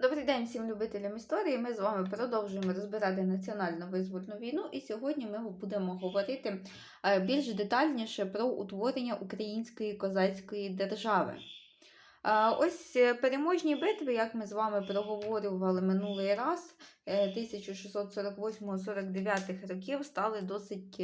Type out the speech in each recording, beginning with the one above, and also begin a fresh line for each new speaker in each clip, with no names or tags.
Добрий день всім любителям історії. Ми з вами продовжуємо розбирати національну визвольну війну, і сьогодні ми будемо говорити е, більш детальніше про утворення української козацької держави. Е, Ось е, переможні битви, як ми з вами проговорювали минулий раз, е, 1648-49 років стали досить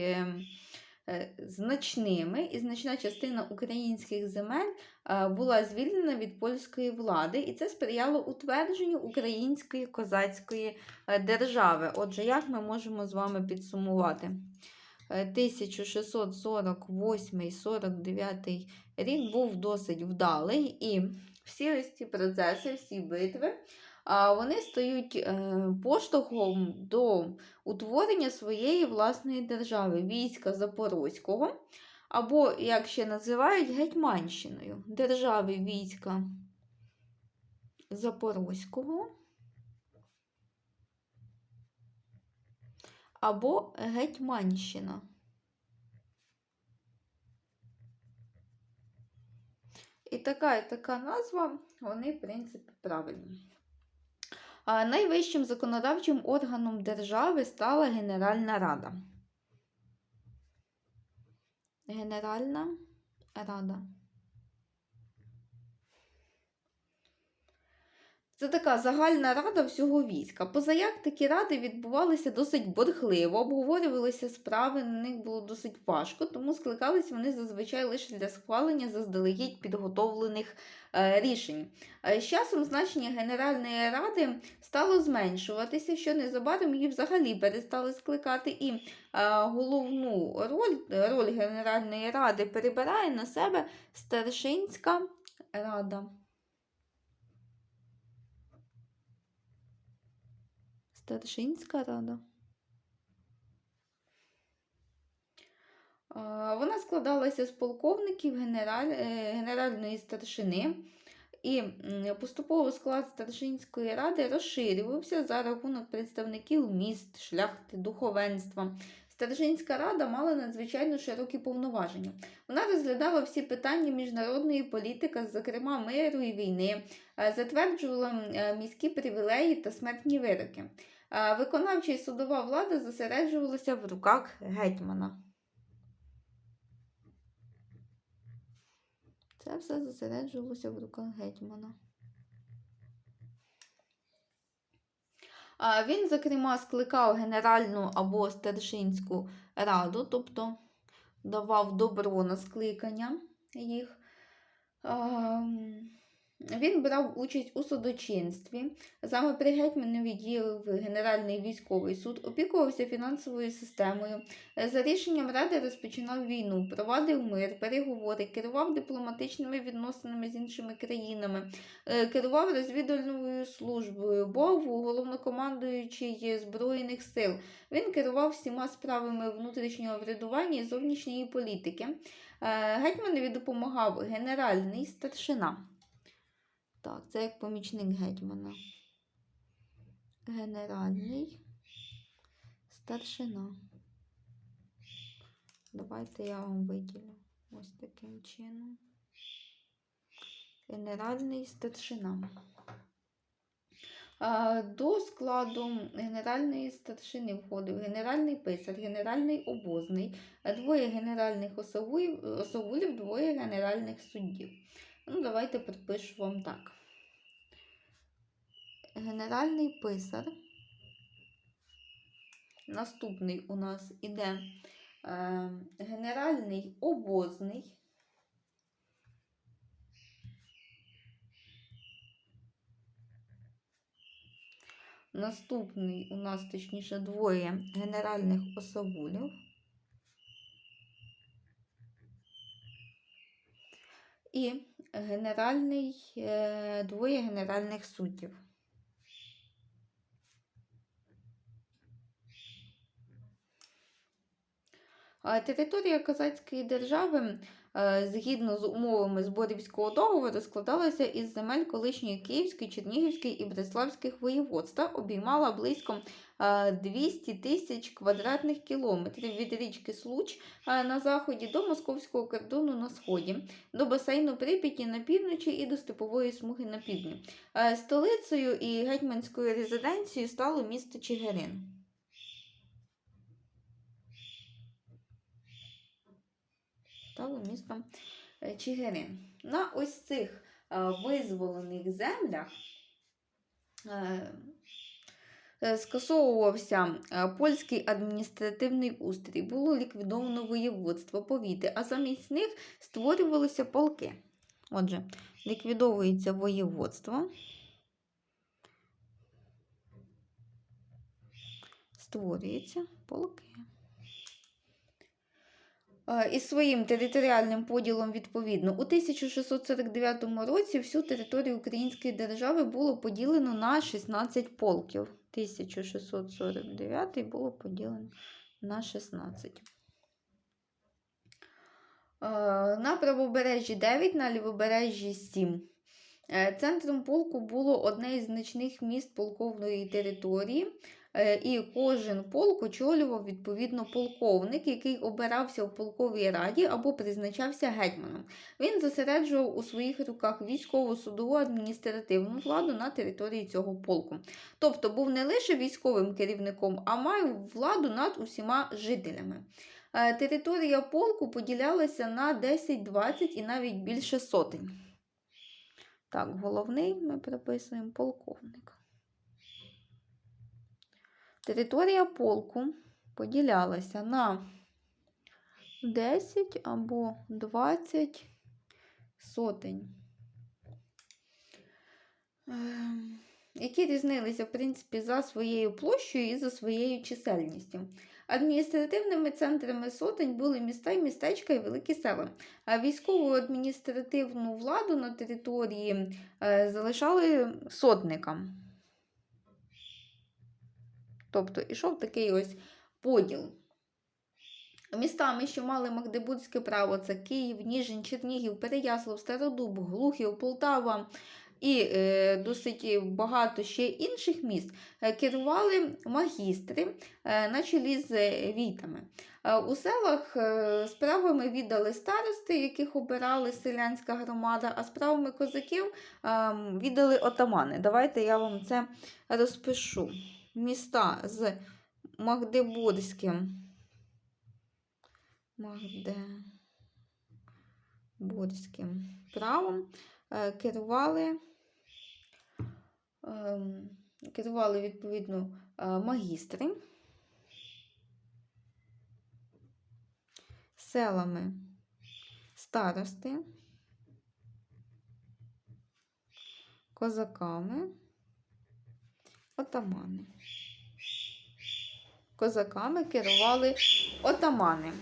значними, і значна частина українських земель е, була звільнена від польської влади, і це сприяло утвердженню української козацької е, держави. Отже, як ми можемо з вами підсумувати? Е, 1648-49 рік був досить вдалий, і всі ось ці процеси, всі битви, вони стають е, поштовхом до утворення своєї власної держави, війська Запорозького, або, як ще називають, Гетьманщиною, держави війська Запорозького. Або Гетьманщина. І така і така назва, вони, в принципі, правильні. Найвищим законодавчим органом держави стала Генеральна Рада. Генеральна Рада. Це така загальна рада всього війська. Позаяк такі ради відбувалися досить борхливо, обговорювалися справи, на них було досить важко, тому скликались вони зазвичай лише для схвалення заздалегідь підготовлених е, рішень. Е, з часом значення Генеральної ради стало зменшуватися, що незабаром її взагалі перестали скликати, і е, головну роль, роль Генеральної ради перебирає на себе Старшинська рада. Старшинська рада. Вона складалася з полковників генераль... е, генеральної старшини, і поступово склад старшинської ради розширювався за рахунок представників міст, шляхти, духовенства. Старшинська рада мала надзвичайно широкі повноваження. Вона розглядала всі питання міжнародної політики, зокрема миру і війни, е, затверджувала е, міські привілеї та смертні вироки. Виконавча і судова влада зосереджувалася в руках гетьмана. Це все зосереджувалося в руках гетьмана. Він, зокрема, скликав Генеральну або старшинську раду, тобто давав добро на скликання їх. Він брав участь у судочинстві. Саме при гетьманові діяв Генеральний військовий суд, опікувався фінансовою системою. За рішенням ради розпочинав війну, провадив мир, переговори, керував дипломатичними відносинами з іншими країнами, е, керував розвідувальною службою, був головнокомандуючий Збройних сил. Він керував всіма справами внутрішнього врядування і зовнішньої політики. Е, Гетьманові допомагав генеральний старшина. Так, це як помічник гетьмана. Генеральний старшина. Давайте я вам виділю ось таким чином. Генеральний старшина. До складу генеральної старшини входив генеральний писар, генеральний обозний, двоє генеральних осавулів двоє генеральних суддів. Ну, давайте підпишу вам так. Генеральний писар. Наступний у нас іде е, генеральний обозний. Наступний у нас, точніше, двоє генеральних осавулів. І генеральний, е, двоє генеральних суддів. Територія Козацької держави згідно з умовами Зборівського договору, складалася із земель колишньої Київської, Чернігівської і Бреславських воєводств та обіймала близько е, 200 тисяч квадратних кілометрів від річки Случ е, на заході до московського кордону на сході, до басейну Прип'яті на півночі і до степової смуги на півдні. Е, Столицею і гетьманською резиденцією стало місто Чигирин. Стало містом е, Чигирин. На ось цих е, визволених землях е, скасовувався польський адміністративний устрій, було ліквідовано воєводство, повіти, а замість них створювалися полки. Отже, ліквідовується воєводство. Створюються полки. Е, Із своїм територіальним поділом відповідно у 1649 році всю територію Української держави було поділено на 16 полків. 1649 було поділено на 16. Е, На правобережжі 9, на лівобережжі 7. Е, Центром полку було одне із значних міст полковної території, і кожен полк очолював відповідно полковник, який обирався в полковій раді або призначався гетьманом. Він зосереджував у своїх руках військову, судову, адміністративну владу на території цього полку. Тобто був не лише військовим керівником, а мав владу над усіма жителями. Е, Територія полку поділялася на 10, 20 і навіть більше сотень. Так, головний ми приписуємо полковник. Територія полку поділялася на 10 або 20 сотень, ем, які різнилися, в принципі, за своєю площею і за своєю чисельністю. Адміністративними центрами сотень були міста і містечка і великі села. А військову адміністративну владу на території е, залишали сотникам. Тобто ішов такий ось поділ. Містами, що мали Магдебурзьке право, це Київ, Ніжин, Чернігів, Переяслав, Стародуб, Глухів, Полтава і е, досить багато ще інших міст, е, керували магістри е, на чолі з е, війтами. Е, У селах е, справами віддали старости, яких обирали селянська громада, а справами козаків е, віддали отамани. Давайте я вам це розпишу. Міста з Магдебурзьким. Магдебурзьким правом е, керували, ем, керували відповідно е, магістри селами старости, козаками, отамани. Козаками керували отамани.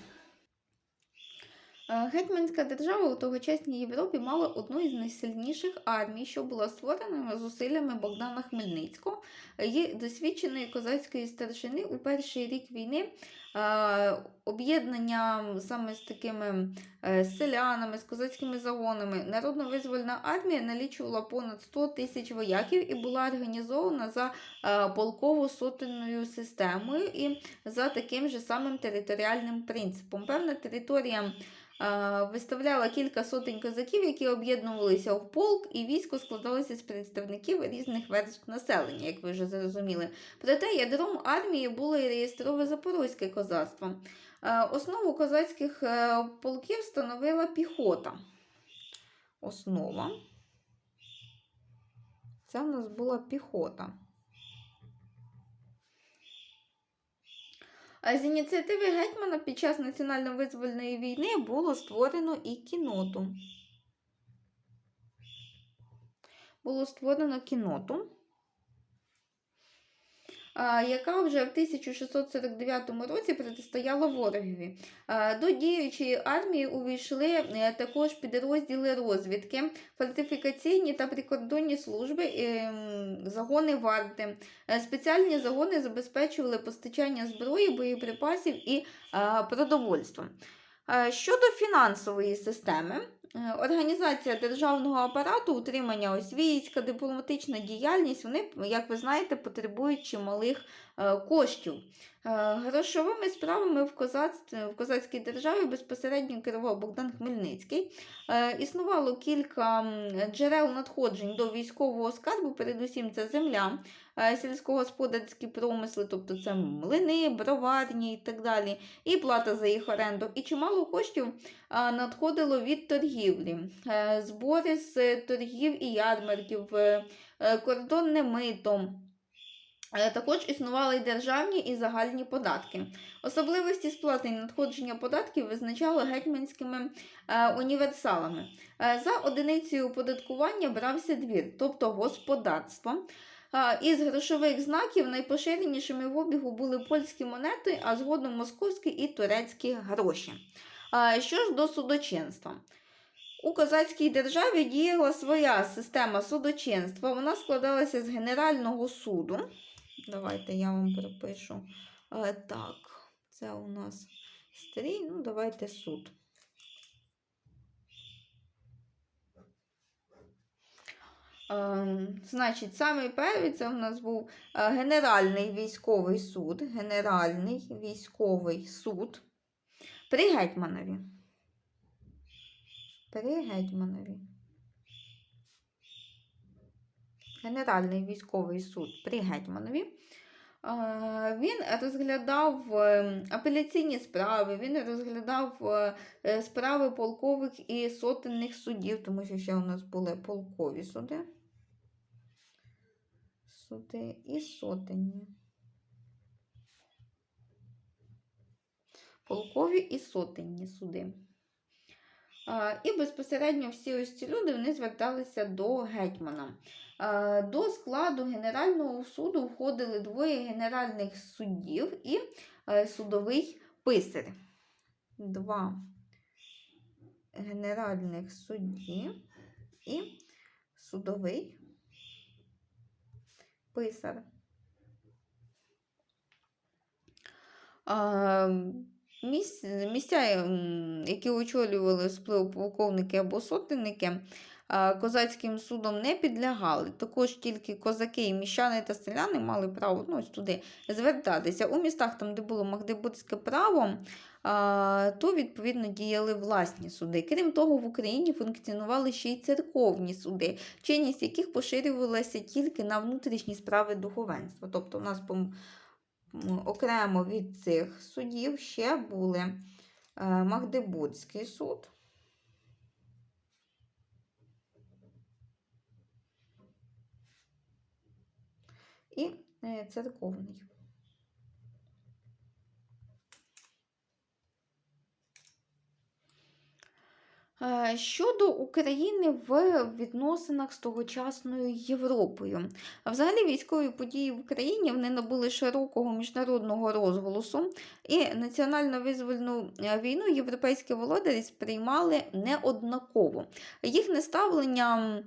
Е, Гетьманська держава у тогочасній Європі мала одну із найсильніших армій, що була створена зусиллями Богдана Хмельницького і досвідченої козацької старшини у перший рік війни. Е, Об'єднання саме з такими е, селянами, з козацькими загонами. Народно-визвольна армія налічувала понад 100 тисяч вояків і була організована за е, полково-сотенною системою і за таким же самим територіальним принципом. Певна територія виставляла кілька сотень козаків, які об'єднувалися в полк, і військо складалося з представників різних верств населення, як ви вже зрозуміли. Проте ядром армії було і реєстрове запорозьке козацтво. Е, Основу козацьких е, полків становила піхота. Основа. Це в нас була піхота. З ініціативи гетьмана під час національно-визвольної війни було створено і кіноту. Було створено кіноту, яка вже в 1649 році протистояла ворогові. До діючої армії увійшли е, також підрозділи розвідки, фортифікаційні та прикордонні служби, загони варти. Е, Спеціальні загони забезпечували постачання зброї, боєприпасів і продовольства. Е, Щодо фінансової системи, е, організація державного апарату, утримання ось війська, дипломатична діяльність, вони, як ви знаєте, потребують чималих е, коштів. Грошовими справами в, козацтві, в козацькій державі безпосередньо керував Богдан Хмельницький. Існувало кілька джерел надходжень до військового скарбу, передусім це земля, сільськогосподарські промисли, тобто це млини, броварні і так далі, і плата за їх оренду. І чимало коштів надходило від торгівлі, Е, збори з е, торгів і ярмарків, е, е, кордонне мито. Е, Також існували й державні і загальні податки. Особливості сплати і надходження податків визначали гетьманськими е, універсалами. Е, за одиницею оподаткування брався двір, тобто господарство. Із грошових знаків найпоширенішими в обігу були польські монети, а згодом московські і турецькі гроші. Що ж до судочинства? У козацькій державі діяла своя система судочинства. Вона складалася з Генерального суду. Давайте я вам пропишу. Е, так, це у нас стрій, ну давайте суд. Значить, самий перший це у нас був е, Генеральний військовий суд. Генеральний військовий суд при гетьманові. При гетьманові. Генеральний військовий суд при гетьманові. Він розглядав е, апеляційні справи, він розглядав е, е, справи полкових і сотенних судів, тому що ще у нас були полкові суди. Суди і сотенні. Полкові і сотенні суди. І безпосередньо всі ось ці люди вони зверталися до гетьмана. А, До складу Генерального суду входили двоє генеральних суддів і е, судовий писар. Два генеральних судді і судовий писар. Місця, які очолювали сплив полковники або сотенники, козацьким судом не підлягали. Також тільки козаки, і міщани та селяни мали право ну, ось туди звертатися. У містах, там, де було магдебурзьке право, то відповідно діяли власні суди. Крім того, в Україні функціонували ще й церковні суди, чинність яких поширювалася тільки на внутрішні справи духовенства. Тобто, у нас окремо від цих судів ще були е, Магдебурзький суд. І е, церковний. Е, Щодо України в відносинах з тогочасною Європою. Взагалі військові події в Україні вони набули широкого міжнародного розголосу, і національно-визвольну е, війну європейські володарі сприймали неоднаково. Їхнє ставлення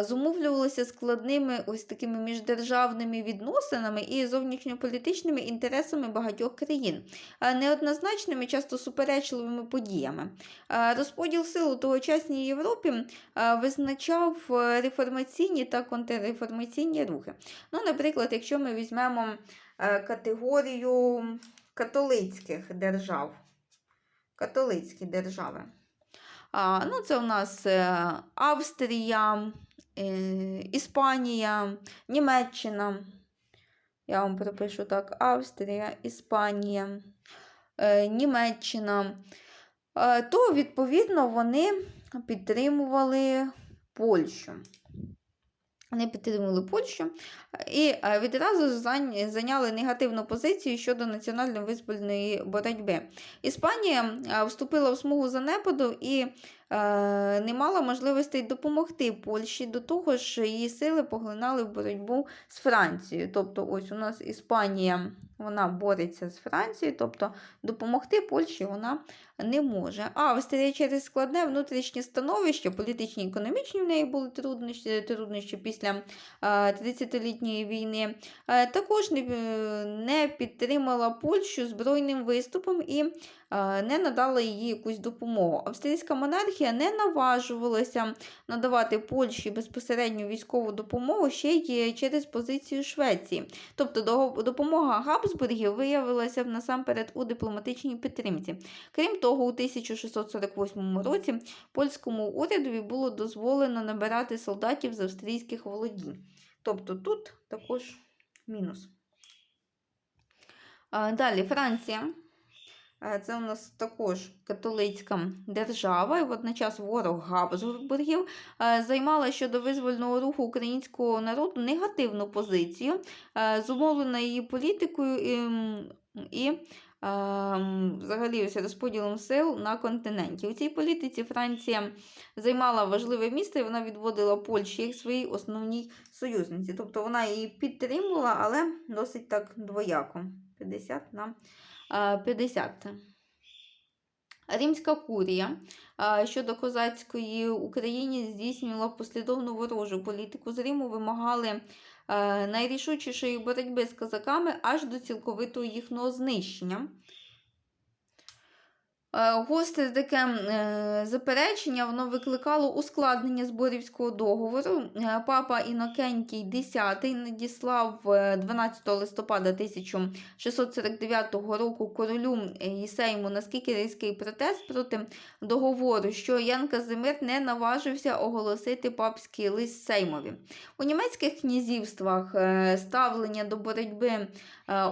зумовлювалося складними ось такими міждержавними відносинами і зовнішньополітичними інтересами багатьох країн, е, неоднозначними, часто суперечливими подіями. Е, Розподіл сил у тогочасній Європі е, визначав е, реформаційні та контрреформаційні рухи. Ну, наприклад, якщо ми візьмемо е, категорію католицьких держав, католицькі держави. Ну, це у нас е, Австрія, е, Іспанія, Німеччина. Я вам пропишу так: Австрія, Іспанія, е, Німеччина. То, відповідно, вони підтримували Польщу. Вони підтримували Польщу і е, відразу зайняли негативну позицію щодо національно-визвольної боротьби. Іспанія е, вступила в смугу занепаду і е, не мала можливостей допомогти Польщі. До того ж, її сили поглинали в боротьбу з Францією. Тобто, ось у нас Іспанія вона бореться з Францією, тобто допомогти Польщі вона не може. Австрія через складне внутрішнє становище, політичні і економічні в неї були труднощі, труднощі після 30-літньої війни, е, також не, е, підтримала Польщу збройним виступом і е, не надала їй якусь допомогу. Австрійська монархія не наважувалася надавати Польщі безпосередню військову допомогу ще й через позицію Швеції. Тобто допомога Габсбургів виявилася насамперед у дипломатичній підтримці. Крім того, у 1648 році польському урядові було дозволено набирати солдатів з австрійських володінь. Тобто тут також мінус. Далі Франція. Це у нас також католицька держава, і водночас ворог Габсбургів займала щодо визвольного руху українського народу негативну позицію, зумовлена її політикою і, і м, взагалі ось розподілом сил на континенті. У цій політиці Франція займала важливе місце, і вона відводила Польщі як своїй основній союзниці. Тобто вона її підтримувала, але досить так двояко. 50 на е, 50. Римська курія щодо козацької Україні здійснювала послідовну ворожу політику. З Риму вимагали найрішучішої боротьби з козаками аж до цілковитого їхнього знищення. Е, Гостре таке е, заперечення воно викликало ускладнення зборівського договору. Е, Папа Інокентій X надіслав е, 12 листопада 1649 року королю е, і Сейму наскільки різкий протест проти договору, що Ян Казимир не наважився оголосити папський лист Сеймові. У німецьких князівствах ставлення до боротьби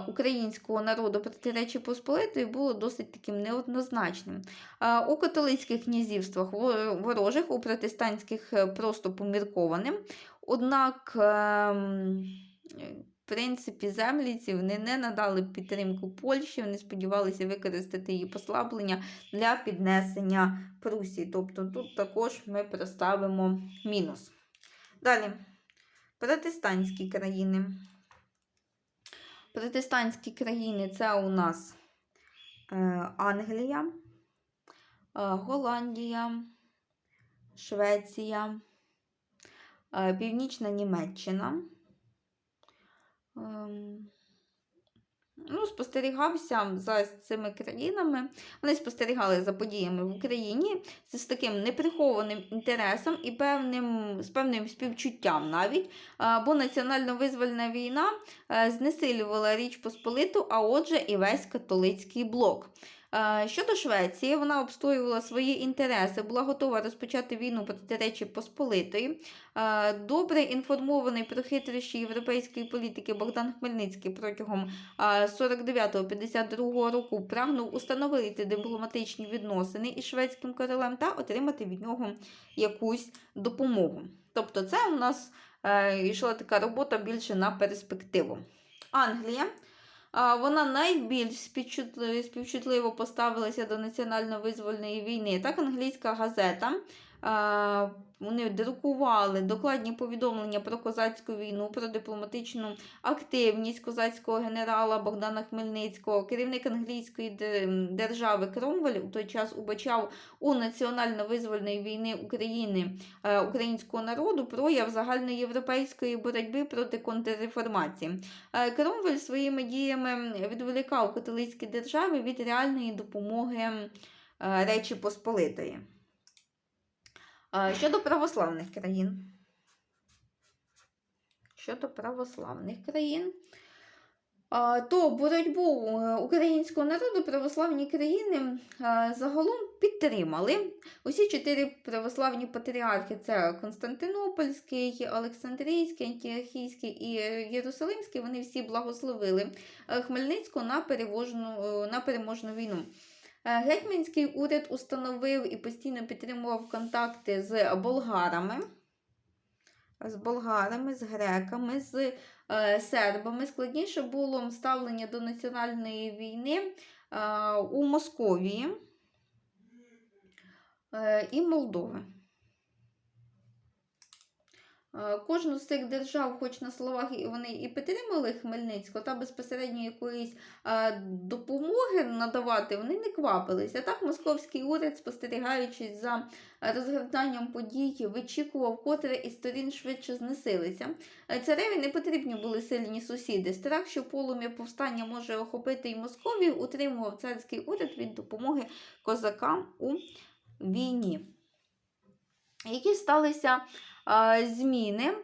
українського народу проти Речі Посполитої було досить таким неоднозначним. Е, У католицьких князівствах ворожих, у протестантських е, просто поміркованим. Однак, ем, е, в принципі, земліці вони не надали підтримку Польщі, вони сподівалися використати її послаблення для піднесення Прусії. Тобто тут також ми проставимо мінус. Далі. Протестантські країни. Протестантські країни це у нас е, Англія, е, Голландія, Швеція, е, Північна Німеччина. Ну, спостерігався за цими країнами. Вони спостерігали за подіями в Україні з таким неприхованим інтересом і певним, з певним співчуттям навіть. Бо національно-визвольна війна е, знесилювала Річ Посполиту, а отже, і весь католицький блок. Е, Щодо Швеції, вона обстоювала свої інтереси, була готова розпочати війну проти Речі Посполитої. Е, Добре інформований про хитрощі європейської політики Богдан Хмельницький протягом 49-52 року прагнув установити дипломатичні відносини із шведським королем та отримати від нього якусь допомогу. Тобто, це у нас е, йшла така робота більше на перспективу. Англія. Вона найбільш співчутливо поставилася до національно-визвольної війни. Так, англійська газета. Вони друкували докладні повідомлення про козацьку війну, про дипломатичну активність козацького генерала Богдана Хмельницького. Керівник англійської держави Кромвель у той час убачав у національно-визвольної війни України е, українського народу прояв загальноєвропейської боротьби проти контрреформації. Е, Кромвель своїми діями відволікав католицькі держави від реальної допомоги е, Речі Посполитої. Щодо православних країн. Щодо православних країн, то боротьбу е, українського народу православні країни загалом підтримали. Усі чотири православні патріархи це Константинопольський, Олександрійський, Антіохійський і е, Єрусалимський. Вони всі благословили е, е, на переможну війну. Е, Гетьманський уряд установив і постійно підтримував контакти з болгарами. З болгарами, з греками, з е, сербами. Складніше було ставлення до національної війни е, у Московії. і Молдови. Е, Кожну з цих держав, хоч на словах і вони і підтримали Хмельницького, та безпосередньо якоїсь е, допомоги надавати, вони не квапилися. Так, московський уряд, спостерігаючи за розгортанням подій, вичікував, котре із сторін швидше знесилися. Е, Цареві не потрібні були сильні сусіди. Страх, що полум'я повстання може охопити і Московію, утримував царський уряд від допомоги козакам у війні. Які сталися зміни е,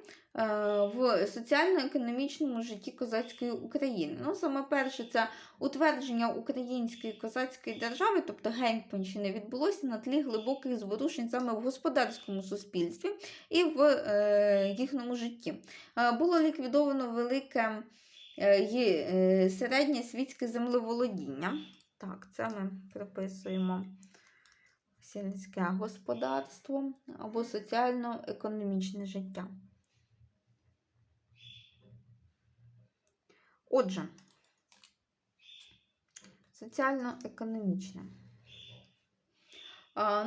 в соціально-економічному житті козацької України. Ну, саме перше, це утвердження української козацької держави, тобто Гетьманщини, відбулося на тлі глибоких зворушень саме в господарському суспільстві і в е, їхньому житті. Е, було ліквідовано велике і середнє світське землеволодіння. Так, це ми приписуємо сільське господарство або соціально-економічне життя. Отже, соціально-економічне.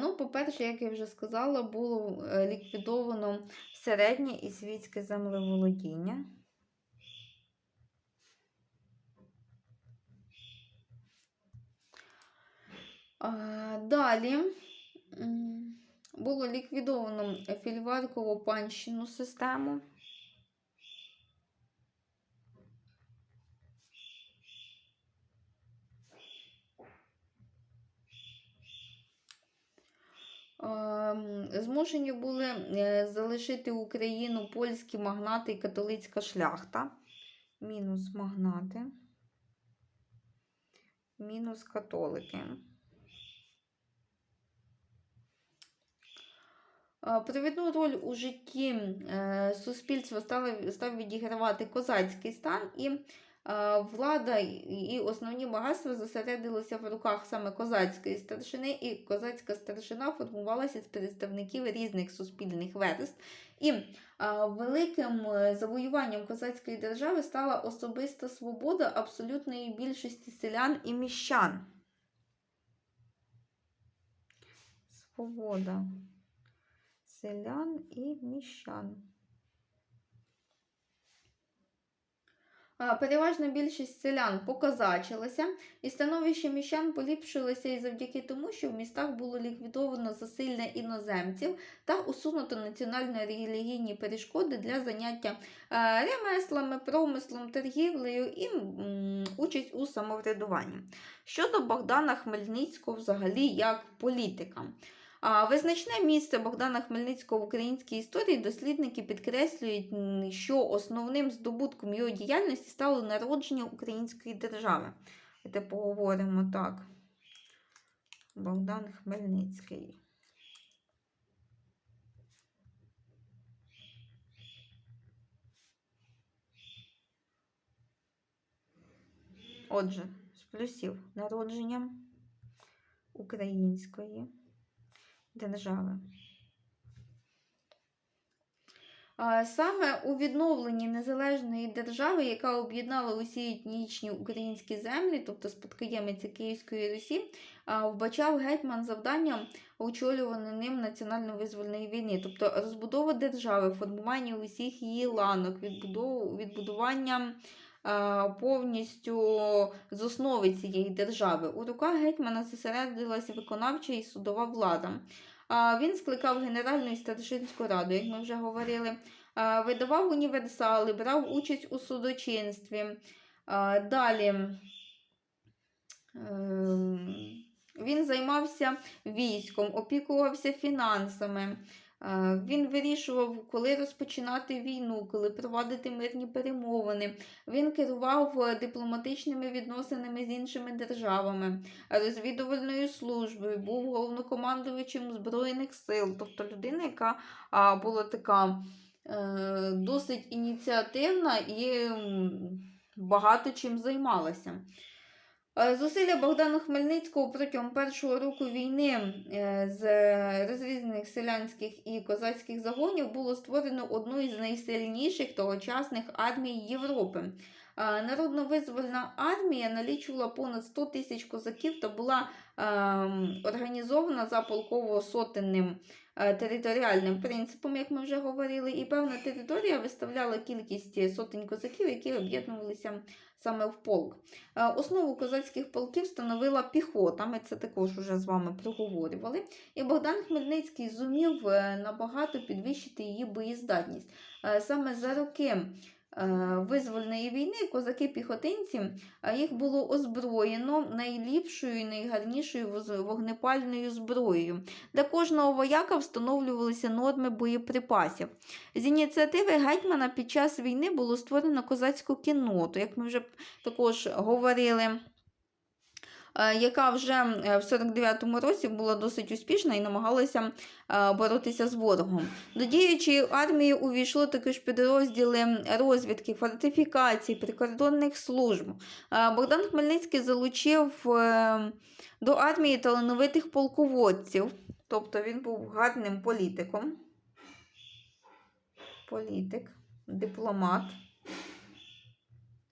Ну, по-перше, як я вже сказала, було е, ліквідовано середнє і світське землеволодіння. Далі було ліквідовано фільваркову панщину систему. Ем, Змушені були е, залишити Україну польські магнати і католицька шляхта. Мінус магнати. Мінус католики. Провідну роль у житті е, суспільства став відігравати козацький стан, і е, влада і основні багатства зосередилися в руках саме козацької старшини, і козацька старшина формувалася з представників різних суспільних верств. І е, великим завоюванням козацької держави стала особиста свобода абсолютної більшості селян і міщан. Свобода селян і міщан. Переважна більшість селян покозачилася, і становище міщан поліпшилося і завдяки тому, що в містах було ліквідовано засилля іноземців та усунуто національно-релігійні перешкоди для заняття е, ремеслами, промислом, торгівлею і участь у самоврядуванні. Щодо Богдана Хмельницького взагалі як політика. Визначне місце Богдана Хмельницького в українській історії дослідники підкреслюють, що основним здобутком його діяльності стало народження української держави. Давайте поговоримо так. Богдан Хмельницький. Отже, з плюсів народження української держави. Саме у відновленні незалежної держави, яка об'єднала усі етнічні українські землі, тобто спадкоємиця Київської Русі, вбачав гетьман завдання очолюваної ним національно-визвольної війни, тобто розбудова держави, формування усіх її ланок, відбудування повністю з основи цієї держави. У руках гетьмана зосередилася виконавча і судова влада. Він скликав Генеральну і старшинську раду, як ми вже говорили, видавав універсали, брав участь у судочинстві. Далі ем, він займався військом, опікувався фінансами. Е, Він вирішував, коли розпочинати війну, коли проводити мирні перемовини. Він керував е, дипломатичними відносинами з іншими державами, розвідувальною службою, був головнокомандувачем Збройних сил, тобто людина, яка була така е, досить ініціативна і багато чим займалася. Е, Зусилля Богдана Хмельницького протягом першого року війни е, з розрізнених селянських і козацьких загонів було створено одну із найсильніших тогочасних армій Європи. Е, Народно-визвольна армія налічувала понад 100 тисяч козаків та була ем, організована за полково-сотенним територіальним принципом, як ми вже говорили, і певна територія виставляла кількість сотень козаків, які об'єднувалися саме в полк. Е, Основу козацьких полків становила піхота. Ми це також вже з вами проговорювали. І Богдан Хмельницький зумів е, набагато підвищити її боєздатність. Е, Саме за роки е, визвольної війни козаки-піхотинці е, їх було озброєно найліпшою і найгарнішою вогнепальною зброєю. Для кожного вояка встановлювалися норми боєприпасів. З ініціативи гетьмана під час війни було створено козацьку кінноту, як ми вже також говорили. Е, Яка вже е, в 49-му році була досить успішна і намагалася е, боротися з ворогом. До діючої армії увійшло також підрозділи розвідки, фортифікацій, прикордонних служб. Богдан Хмельницький залучив до армії талановитих полководців, тобто він був гарним політиком. Політик, дипломат,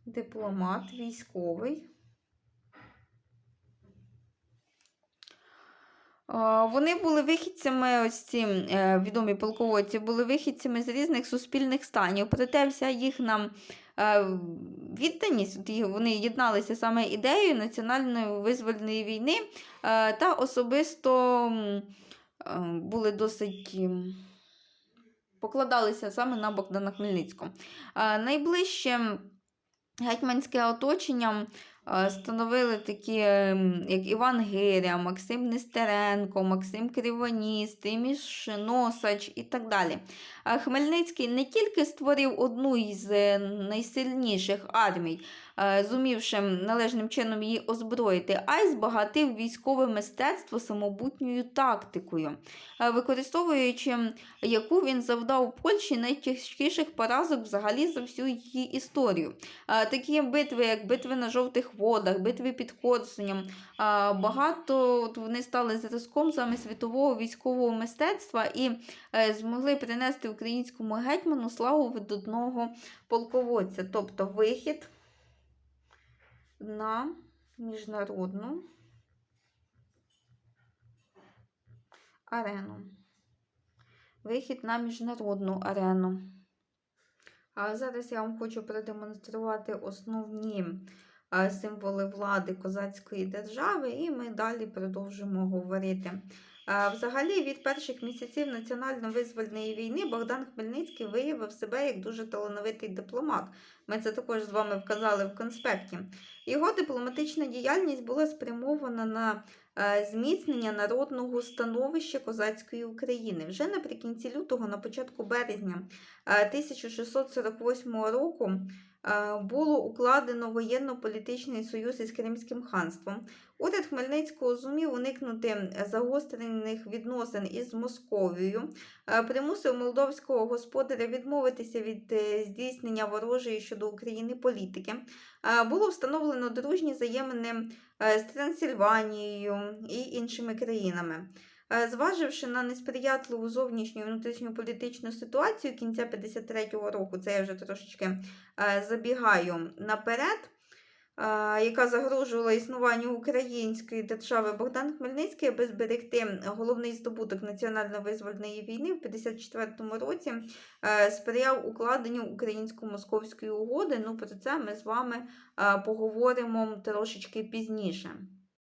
дипломат, військовий. Вони були вихідцями, ось ці е, відомі полководці, були вихідцями з різних суспільних станів. Проте вся їхня е, відданість, вони єдналися саме ідеєю національної визвольної війни е, та особисто е, були досить. покладалися саме на Богдана Хмельницького. Е, Найближче гетьманське оточення е, становили такі, ем, як Іван Гиря, Максим Нестеренко, Максим Кривоніс, Тиміш Носач і так далі. Хмельницький не тільки створив одну із е, найсильніших армій, е, зумівши належним чином її озброїти, а й збагатив військове мистецтво самобутньою тактикою, е, використовуючи яку він завдав Польщі найтяжкіших поразок взагалі за всю її історію. Такі битви, як битви на жовтих водах, битви під Корсунем. Багато вони стали зразком саме світового військового мистецтва і е, змогли принести українському гетьману славу від одного полководця, тобто вихід на міжнародну арену. Вихід на міжнародну арену. А зараз я вам хочу продемонструвати основні символи влади козацької держави, і ми далі продовжимо говорити. Взагалі, від перших місяців національно-визвольної війни Богдан Хмельницький виявив себе як дуже талановитий дипломат. Ми це також з вами вказали в конспекті. Його дипломатична діяльність була спрямована на е, зміцнення народного становища козацької України. Вже наприкінці лютого, на початку березня е, 1648 року е, було укладено воєнно-політичний союз із Кримським ханством. Уряд Хмельницького зумів уникнути загострених відносин із Московією, е, примусив молдовського господаря відмовитися від е, здійснення ворожої щодо України політики. Е, Було встановлено дружні взаємини е, з Трансильванією і іншими країнами. Е, Зваживши на несприятливу зовнішню і внутрішньополітичну ситуацію кінця 53-го року, це я вже трошечки е, забігаю наперед, е, яка загрожувала існуванню української держави, Богдан Хмельницький, аби зберегти головний здобуток національно-визвольної війни в 54-му році, сприяв укладенню українсько-московської угоди. Ну, про це ми з вами поговоримо трошечки пізніше.